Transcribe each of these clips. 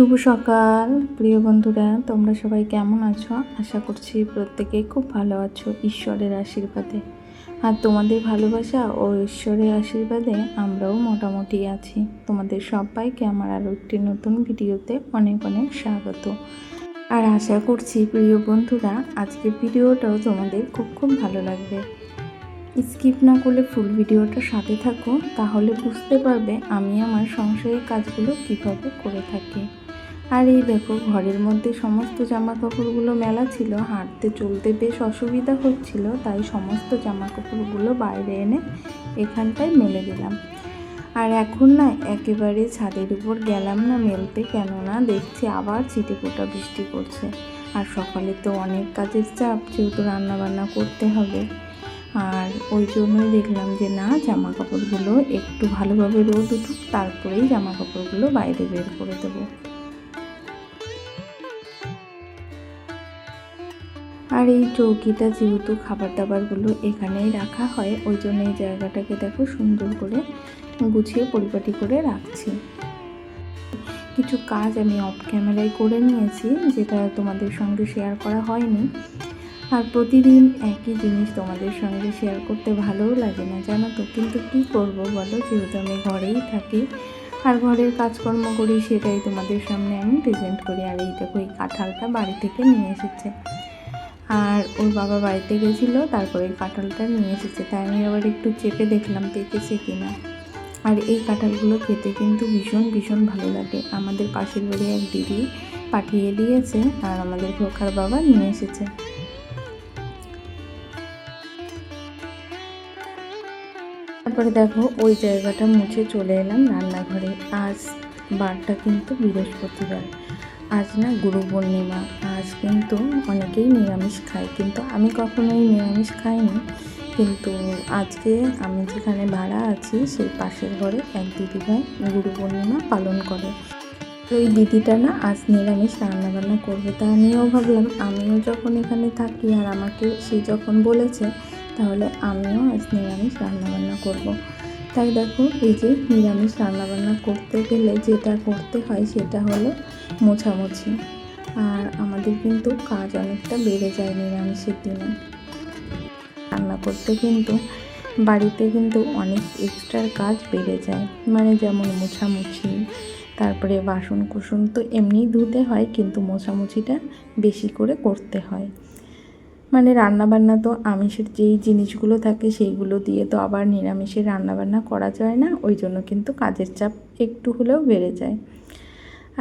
শুভ সকাল, প্রিয় বন্ধুরা, তোমরা সবাই কেমন আছো? আশা করছি প্রত্যেকে খুব ভালো আছো ঈশ্বরের আশীর্বাদে। আর তোমাদের ভালোবাসা ও ঈশ্বরের আশীর্বাদে আমরাও মোটামুটি আছি। তোমাদের সবাইকে আমার আরও একটি নতুন ভিডিওতে অনেক অনেক স্বাগত। আর আশা করছি, প্রিয় বন্ধুরা, আজকের ভিডিওটাও তোমাদের খুব খুব ভালো লাগবে। স্কিপ না করলে ফুল ভিডিওটা সাথে থাকো, তাহলে বুঝতে পারবে আমি আমার সংসারের কাজগুলো কীভাবে করে থাকি। আর এই দেখো, ঘরের মধ্যে সমস্ত জামা কাপড়গুলো মেলা ছিল। হাঁটতে, চলতে বেশ অসুবিধা হচ্ছিল, তাই সমস্ত জামা কাপড়গুলো বাইরে এনে এখানটায় মেলে দিলাম। আর এখন না, একেবারে ছাদের উপর গেলাম না মেলতে, কেননা দেখছি আবার ছিটে ফোটা বৃষ্টি পড়ছে। আর সকালে তো অনেক কাজের চাপ, যেহেতু রান্নাবান্না করতে হবে। আর ওই জন্যই দেখলাম যে, না জামা কাপড়গুলো একটু ভালোভাবে রোদ উঠুক, তারপরেই জামা কাপড়গুলো বাইরে বের করে দেবো। আর এই চৌকিটা যেহেতু খাবার দাবারগুলো এখানেই রাখা হয়, ওই জন্য এই জায়গাটাকে দেখো সুন্দর করে গুছিয়ে পরিপাটি করে রাখছি। কিছু কাজ আমি অফ ক্যামেরায় করে নিয়েছি, যেটা তোমাদের সঙ্গে শেয়ার করা হয়নি। আর প্রতিদিন একই জিনিস তোমাদের সঙ্গে শেয়ার করতে ভালোও লাগে না, জানো তো? কিন্তু কী করব বলো? যেহেতু আমি ঘরেই থাকি, আর ঘরের কাজকর্ম করি, সেটাই তোমাদের সামনে আমি প্রেজেন্ট করি। আর এই দেখো, এই কাঁঠালটা বাড়ি থেকে নিয়ে এসেছে। আর ওর বাবা বাড়িতে গেছিল, তারপরে এই কাঁঠালটা নিয়ে এসেছে। তাই আমি আবার একটু চেপে দেখলাম পেকেছে কি না আর এই কাঁঠালগুলো খেতে কিন্তু ভীষণ ভীষণ ভালো লাগে। আমাদের পাশের বাড়ি এক দিদি পাঠিয়ে দিয়েছে আর আমাদের খোকার বাবা নিয়ে এসেছে। তারপরে দেখো, ওই জায়গাটা মুছে চলে এলাম রান্নাঘরে। আজ বারটা কিন্তু বৃহস্পতিবার। আজ না গুরু পূর্ণিমা, আজ কিন্তু অনেকেই নিরামিষ খায়, কিন্তু আমি কখনোই নিরামিষ খাইনি কিন্তু আজকে আমি যেখানে ভাড়া আছি, সেই পাশের ঘরে এক দিদিভাই গুরু পূর্ণিমা পালন করে ওই দিদিটা না আজ নিরামিষ রান্নাবান্না করবে, তা আমিও ভাবলাম, আমিও যখন এখানে থাকি আর আমাকে সে যখন বলেছে, তাহলে আমিও আজ নিরামিষ রান্নাবান্না করব। তাই দেখো, এই যে নিরামিষ রান্নাবান্না করতে গেলে যেটা করতে হয় সেটা হলো মোছামুছি। আর আমাদের কিন্তু কাজ অনেকটা বেড়ে যায় নিরামিষের দিনে। রান্না করতে কিন্তু বাড়িতে কিন্তু অনেক এক্সট্রার কাজ বেড়ে যায়। মানে যেমন মোছামুছি, তারপরে বাসন কুসন তো এমনিই ধুতে হয়, কিন্তু মোছামুছিটা বেশি করে করতে হয়। মানে রান্নাবান্না তো আমিষের যেই জিনিসগুলো থাকে সেইগুলো দিয়ে তো আবার নিরামিষের রান্নাবান্না করা যায় না, ওই জন্য কিন্তু কাজের চাপ একটু হলেও বেড়ে যায়।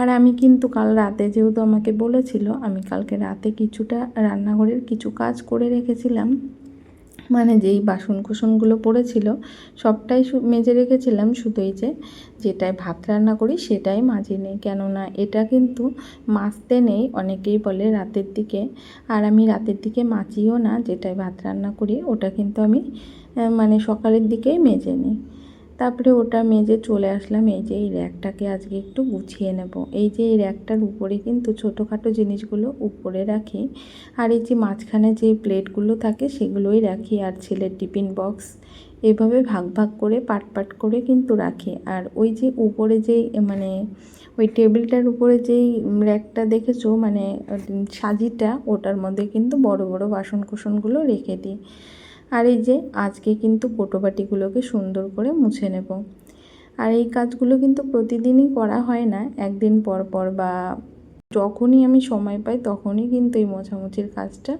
আর আমি কিন্তু কাল রাতে যেহেতু আমাকে বলেছিল, আমি কালকে রাতে কিছুটা রান্নাঘরের কিছু কাজ করে রেখেছিলাম। মানে যেই বাসন কুসনগুলো পড়েছিল, সবটাই মেজে রেখেছিলাম শুধু যে, যেটায় ভাত রান্না করি সেটাই মাঝে নেই। কেননা এটা কিন্তু মাছতে নেই, অনেকেই বলে রাতের দিকে। আর আমি রাতের দিকে মাচিও না যেটাই ভাত রান্না করি ওটা কিন্তু আমি মানে সকালের দিকেই মেজে নিই। তারপরে ওটা মেজে চলে আসলাম। এই যে এই র্যাকটাকে আজকে একটু গুছিয়ে নেব। এই যে এই র্যাকটার উপরে কিন্তু ছোটোখাটো জিনিসগুলো উপরে রাখি। আর এই যে মাঝখানে যে প্লেটগুলো থাকে সেগুলোই রাখি। আর ছেলের টিফিন বক্স এভাবে ভাগ ভাগ করে, পাট পাট করে কিন্তু রাখি। আর ওই যে উপরে যেই মানে ওই টেবিলটার উপরে যেই র্যাকটা দেখেছ মানে সাজিটা, ওটার মধ্যে কিন্তু বড় বড় বাসন কুসনগুলো রেখে দিই। আর এই যে আজকে কিন্তু কোটোবাটিগুলোকে সুন্দর করে মুছে নেব। আর এই কাজগুলো কিন্তু প্রতিদিনই করা হয় না। একদিন পর পর বা যখনই আমি সময় পাই তখনই কিন্তু এই মোছামুছির কাজটা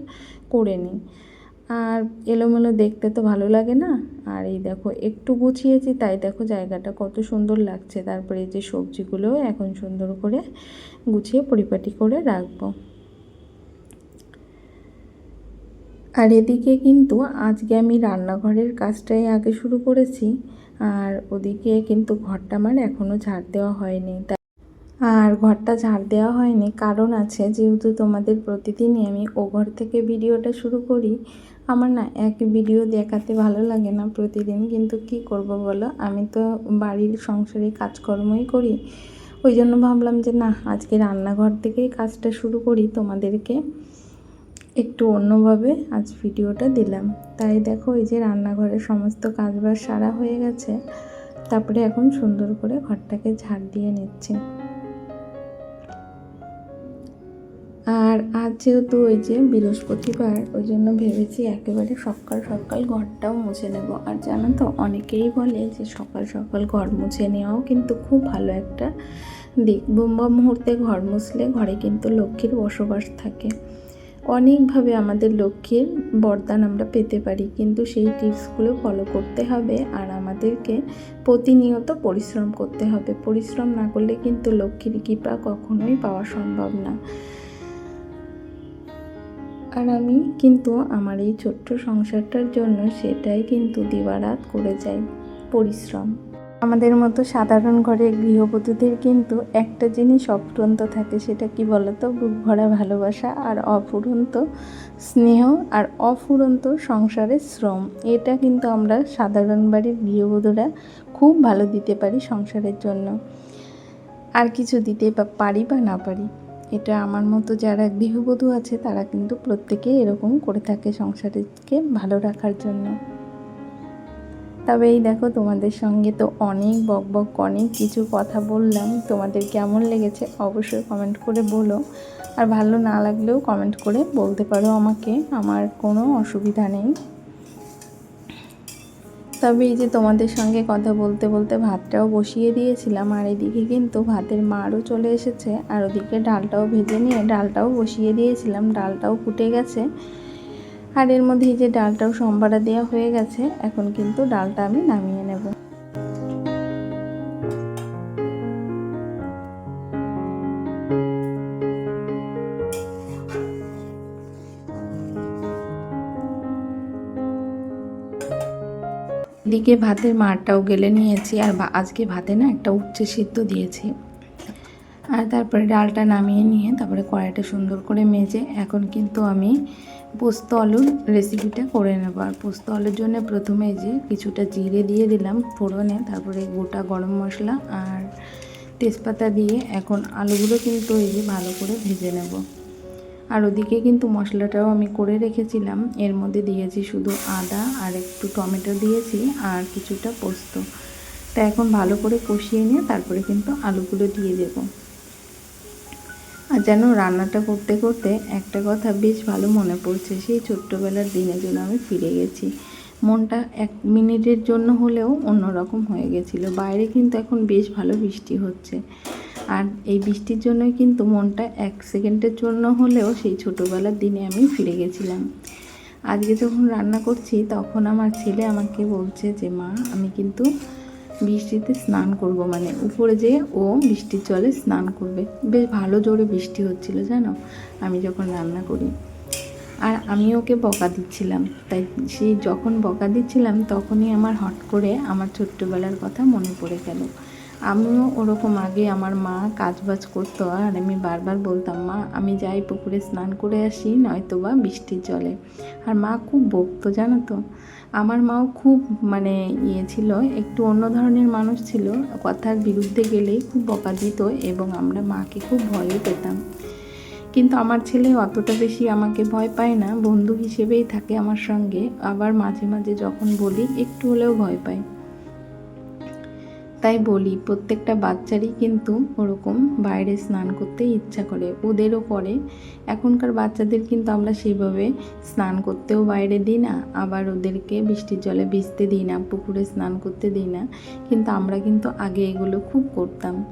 করে নিই। আর এলোমেলো দেখতে তো ভালো লাগে না? আর এই দেখো একটু গুছিয়েছি, তাই দেখো জায়গাটা কত সুন্দর লাগছে। তারপরে এই যে সবজিগুলোও এখন সুন্দর করে গুছিয়ে পরিপাটি করে রাখব। আর এদিকে কিন্তু আজকে আমি রান্নাঘরের কাজটাই আগে শুরু করেছি, আর ওদিকে কিন্তু ঘরটা আমার এখনও ঝাড় দেওয়া হয়নি। আর ঘরটা ঝাড় দেওয়া হয়নি, কারণ আছে যেহেতু তোমাদের প্রতিদিনই আমি ও ঘর থেকে ভিডিওটা শুরু করি, আমার না এক ভিডিও দেখাতে ভালো লাগে না প্রতিদিন, কিন্তু কি করব বলো? আমি তো বাড়ির সংসারে কাজকর্মই করি, ওই জন্য ভাবলাম যে না, আজকে রান্নাঘর থেকেই কাজটা শুরু করি তোমাদেরকে। একটু অন্যভাবে আজ ভিডিওটা দিলাম। তাই দেখো, এই যে রান্নাঘরের সমস্ত কাজবাজ সারা হয়ে গেছে। তারপরে এখন সুন্দর করে ঘরটাকে ঝাড় দিয়ে নিচ্ছি। আর আজ যেহেতু ওই যে বৃহস্পতিবার, ওই জন্য ভেবেছি একেবারে সকাল সকাল ঘরটাও মুছে নেব। আর জানো তো, অনেকেই বলে যে সকাল সকাল ঘর মুছে নেওয়াও কিন্তু খুব ভালো একটা দিক। বোম্বা মুহূর্তে ঘর মুছলে ঘরে কিন্তু লক্ষ্মীর বসবাস থাকে। অনেকভাবে আমাদের লক্ষ্মীর বরদান আমরা পেতে পারি, কিন্তু সেই টিপসগুলো ফলো করতে হবে আর আমাদেরকে প্রতিনিয়ত পরিশ্রম করতে হবে। পরিশ্রম না করলে কিন্তু লক্ষ্মীর কৃপা কখনোই পাওয়া সম্ভব না। আর আমি কিন্তু আমার এই ছোট্ট সংসারটার জন্য সেটাই কিন্তু দিবারাত করে যাই, পরিশ্রম। আমাদের মতো সাধারণ ঘরের গৃহবধূদের কিন্তু একটা জিনিস অফুরন্ত থাকে, সেটা কি বলতো? বুক ভরা ভালোবাসা আর অফুরন্ত স্নেহ আর অফুরন্ত সংসারের শ্রম। এটা কিন্তু আমরা সাধারণ বাড়ির গৃহবধূরা খুব ভালো দিতে পারি সংসারের জন্য। আর কিছু দিতে বা পারি বা না পারি, এটা আমার মতো যারা গৃহবধূ আছে তারা কিন্তু প্রত্যেকেই এরকম করে থাকে সংসারকে ভালো রাখার জন্য। তবে এই দেখো তোমাদের সঙ্গে তো অনেক বক বক, অনেক কিছু কথা বললাম। তোমাদের কেমন লেগেছে অবশ্যই কমেন্ট করে বলো। আর ভালো না লাগলেও কমেন্ট করে বলতে পারো আমাকে, আমার কোনো অসুবিধা নেই। তবে এই যে তোমাদের সঙ্গে কথা বলতে বলতে ভাতটাও বসিয়ে দিয়েছিলাম, আর এদিকে কিন্তু ভাতের মারও চলে এসেছে, আর ওদিকে ডালটাও ভেজে নিয়ে ডালটাও বসিয়ে দিয়েছিলাম, ডালটাও ফুটে গেছে। আর এর মধ্যে এই যে ডালটাও সম্বারা দেওয়া হয়ে গেছে, এখন কিন্তু ডালটা আমি নামিয়ে নেব। দিকে ভাতের মারটাও গেলে নিয়েছি, আর আজকে ভাতে না একটা উচ্চে সিদ্ধ দিয়েছি। আর তারপরে ডালটা নামিয়ে নিয়ে তারপরে কড়াইটা সুন্দর করে মেজে, এখন কিন্তু আমি পোস্ত আলুর রেসিপিটা করে নেব। আর পোস্ত আলুর জন্য প্রথমে যে কিছুটা জিরে দিয়ে দিলাম ফোড়নে, তারপরে গোটা গরম মশলা আর তেজপাতা দিয়ে এখন আলুগুলো কিন্তু এই যে ভালো করে ভেজে নেব। আর ওদিকে কিন্তু মশলাটাও আমি করে রেখেছিলাম। এর মধ্যে দিয়েছি শুধু আদা আর একটু টমেটো দিয়েছি আর কিছুটা পোস্ত। তা এখন ভালো করে কষিয়ে নিয়ে তারপরে কিন্তু আলুগুলো দিয়ে দেবো। আর যেন রান্নাটা করতে করতে একটা কথা বেশ ভালো মনে পড়ছে, সেই ছোট্টবেলার দিনের জন্য আমি ফিরে গেছি। মনটা এক মিনিটের জন্য হলেও অন্যরকম হয়ে গেছিল। বাইরে কিন্তু এখন বেশ ভালো বৃষ্টি হচ্ছে। আর এই বৃষ্টির জন্যই কিন্তু মনটা এক সেকেন্ডের জন্য হলেও সেই ছোটোবেলার দিনে আমি ফিরে গেছিলাম। আজকে যখন রান্না করছি, তখন আমার ছেলে আমাকে বলছে যে, মা, আমি কিন্তু বৃষ্টিতে স্নান করব মানে উপরে যেয়ে ও বৃষ্টির জলে স্নান করবে। বেশ ভালো জোরে বৃষ্টি হচ্ছিল, জানো? আমি যখন রান্না করি। আর আমি ওকে বকা দিচ্ছিলাম। তাই সেই যখন বকা দিচ্ছিলাম, তখনই আমার হট করে আমার ছোট্টবেলার কথা মনে পড়ে গেল। আমিও ওরকম আগে আমার মা কাজবাজ করতো, আর আমি বারবার বলতাম, মা, আমি যাই পুকুরে স্নান করে আসি নয়তো বা বৃষ্টির জলে। আর মা খুব বকতো, জানো তো। আমার মাও খুব মানে ইয়ে ছিল, একটু অন্য ধরনের মানুষ ছিল। কথার বিরুদ্ধে গেলেই খুব বকা দিত এবং আমরা মাকে খুব ভয়ও পেতাম। কিন্তু আমার ছেলে অতটা বেশি আমাকে ভয় পায় না, বন্ধু হিসেবেই থাকে আমার সঙ্গে। আবার মাঝে মাঝে যখন বলি, একটু হলেও ভয় পায়। তাই বলি, প্রত্যেকটা বাচ্চারই কিন্তু ওরকম বাইরে স্নান করতে ইচ্ছা করে। ওদেরও করে। এখনকার বাচ্চাদের কিন্তু আমরা সেভাবে স্নান করতেও বাইরে দিই না, আবার ওদেরকে বৃষ্টির জলে ভিজতে দিই না, পুকুরে স্নান করতে দিই না। কিন্তু আমরা কিন্তু আগে এগুলো খুব করতাম।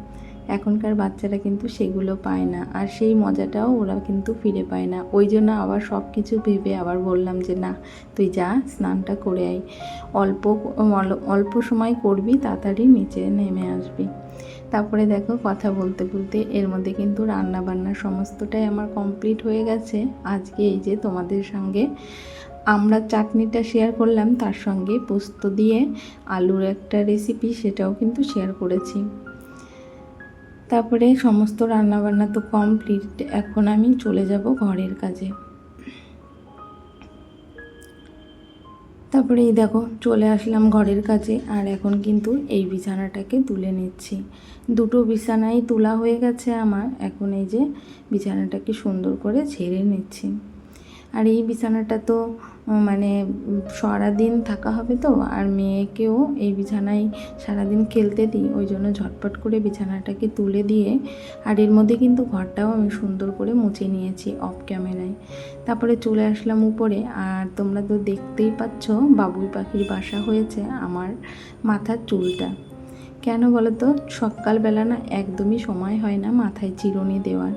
এখনকার বাচ্চারা কিন্তু সেগুলো পায় না। আর সেই মজাটাও ওরা কিন্তু ফিরে পায় না। ওই জন্য আবার সব কিছু ভেবে আবার বললাম যে, না, তুই যা, স্নানটা করে আয়। অল্প অল্প সময় করবি, তাড়াতাড়ি নিচে নেমে আসবি। তারপরে দেখো কথা বলতে বলতে এর মধ্যে কিন্তু রান্না বান্না সমস্তটাই আমার কমপ্লিট হয়ে গেছে। আজকে এই যে তোমাদের সঙ্গে আমরা চাটনিটা শেয়ার করলাম, তার সঙ্গে পোস্ত দিয়ে আলুর একটা রেসিপি সেটাও কিন্তু শেয়ার করেছি। তারপরে সমস্ত রান্নাবান্না তো কমপ্লিট এখন আমি চলে যাব ঘরের কাজে। তারপরে এই দেখো, চলে আসলাম ঘরের কাছে আর এখন কিন্তু এই বিছানাটাকে তুলে নিচ্ছি। দুটো বিছানাই তোলা হয়ে গেছে আমার, এখন এই যে বিছানাটাকে সুন্দর করে ঝেড়ে নিচ্ছি। আর এই বিছানাটা তো মানে সারাদিন থাকা হবে তো, আর মেয়েকেও এই বিছানায় সারাদিন খেলতে দিই, ওই জন্য ঝটপট করে বিছানাটাকে তুলে দিয়ে, আর এর মধ্যে কিন্তু ঘরটাও আমি সুন্দর করে মুছে নিয়েছি অফ ক্যামেরায় তারপরে চলে আসলাম উপরে, আর তোমরা তো দেখতেই পাচ্ছ বাবুই পাখির বাসা হয়েছে আমার মাথার চুলটা। কেন বলো তো সকালবেলা না একদমই সময় হয় না মাথায় চিরুনি দেওয়ার।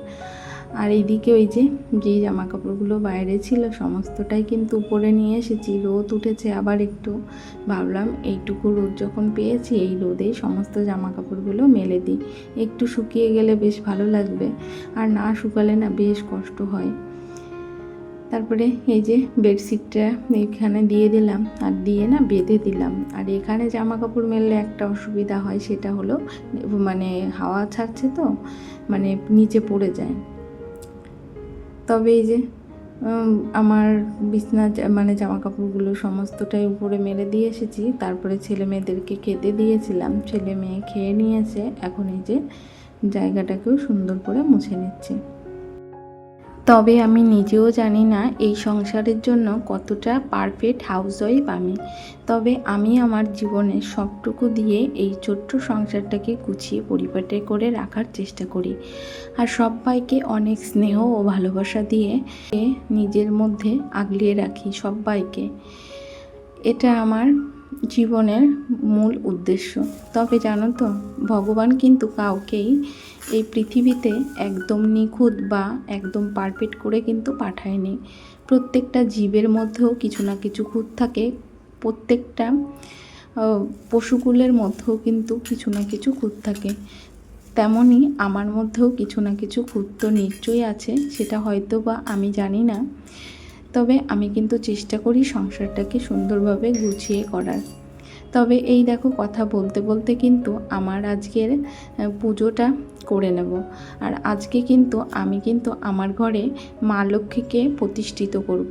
আর এইদিকে ওই যে যে জামা কাপড়গুলো বাইরে ছিল, সমস্তটাই কিন্তু উপরে নিয়ে এসেছি। রোদ উঠেছে আবার একটু। ভাবলাম এইটুকু রোদ যখন পেয়েছি, এই রোদেই সমস্ত জামা কাপড়গুলো মেলে দিই। একটু শুকিয়ে গেলে বেশ ভালো লাগবে, আর না শুকালে না বেশ কষ্ট হয়। তারপরে এই যে বেডশিটটা এখানে দিয়ে দিলাম, আর দিয়ে না বেঁধে দিলাম। আর এখানে জামা কাপড় মেললে একটা অসুবিধা হয়, সেটা হলো মানে হাওয়া ছাড়ছে তো মানে নিচে পড়ে যায়। তবে এই যে আমার বিছনা মানে জামা কাপড়গুলো সমস্তটাই উপরে মেরে দিয়ে এসেছি। তারপরে ছেলে মেয়েদেরকে খেতে দিয়েছিলাম। ছেলে মেয়ে খেয়ে নিয়েছে। এখন এই যে জায়গাটাকেও সুন্দর করে মুছে নিচ্ছে। তবে আমি নিজেও জানি না এই সংসারের জন্য কতটা পারফেক্ট হাউসওয়াইফ আমি। তবে আমি আমার জীবনে সবটুকু দিয়ে এই ছোট্ট সংসারটাকে গুছিয়ে পরিপাটি করে রাখার চেষ্টা করি। আর সবাইকে অনেক স্নেহ ও ভালোবাসা দিয়ে নিজের মধ্যে আগলিয়ে রাখি সবাইকে এটা আমার জীবনের মূল উদ্দেশ্য। তবে জানো তো, ভগবান কিন্তু কাউকেই এই পৃথিবীতে একদম নিখুঁত বা একদম পারফেক্ট করে কিন্তু পাঠায়নি। প্রত্যেকটা জীবের মধ্যেও কিছু না কিছু খুঁত থাকে, প্রত্যেকটা পশুকুলের মধ্যেও কিন্তু কিছু না কিছু খুঁত থাকে। তেমনই আমার মধ্যেও কিছু না কিছু খুঁত তো নিশ্চয়ই আছে, সেটা হয়তো বা আমি জানি না। তবে আমি কিন্তু চেষ্টা করি সংসারটাকে সুন্দরভাবে গুছিয়ে করার। তবে এই দেখো কথা বলতে বলতে কিন্তু আমার আজকের পুজোটা করে নেব। আর আজকে কিন্তু আমি কিন্তু আমার ঘরে মা লক্ষ্মীকে প্রতিষ্ঠিত করব।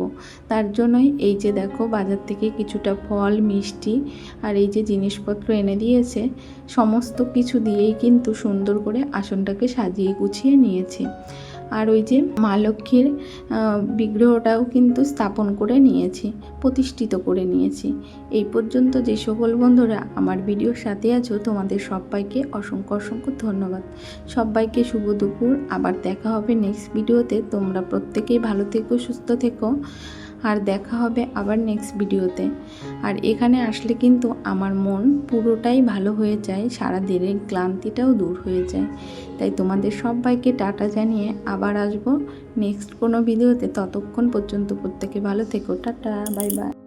তার জন্যই এই যে দেখো বাজার থেকে কিছুটা ফল, মিষ্টি আর এই যে জিনিসপত্র এনে দিয়েছে, সমস্ত কিছু দিয়েই কিন্তু সুন্দর করে আসনটাকে সাজিয়ে গুছিয়ে নিয়েছি। আর ওই যে মা লক্ষ্মীর বিগ্রহটাও কিন্তু স্থাপন করে নিয়েছি, প্রতিষ্ঠিত করে নিয়েছি। এই পর্যন্ত যে সকল বন্ধুরা আমার ভিডিওর সাথে আছো, তোমাদের সবাইকে অসংখ্য অসংখ্য ধন্যবাদ। সবাইকে শুভ দুপুর, আবার দেখা হবে নেক্সট ভিডিওতে তোমরা প্রত্যেকেই ভালো থেকো, সুস্থ থেকো। আর দেখা হবে আবার নেক্সট ভিডিওতে। আর এখানে আসলে কিন্তু আমার মন পুরোটাই ভালো হয়ে যায় সারা দিনের ক্লান্তিটাও দূর হয়ে যায়। তাই তোমাদের সবাইকে টাটা জানিয়ে আবার আসব নেক্সট কোনো ভিডিওতে। ততক্ষণ পর্যন্ত প্রত্যেকে ভালো থেকো। Tata bye bye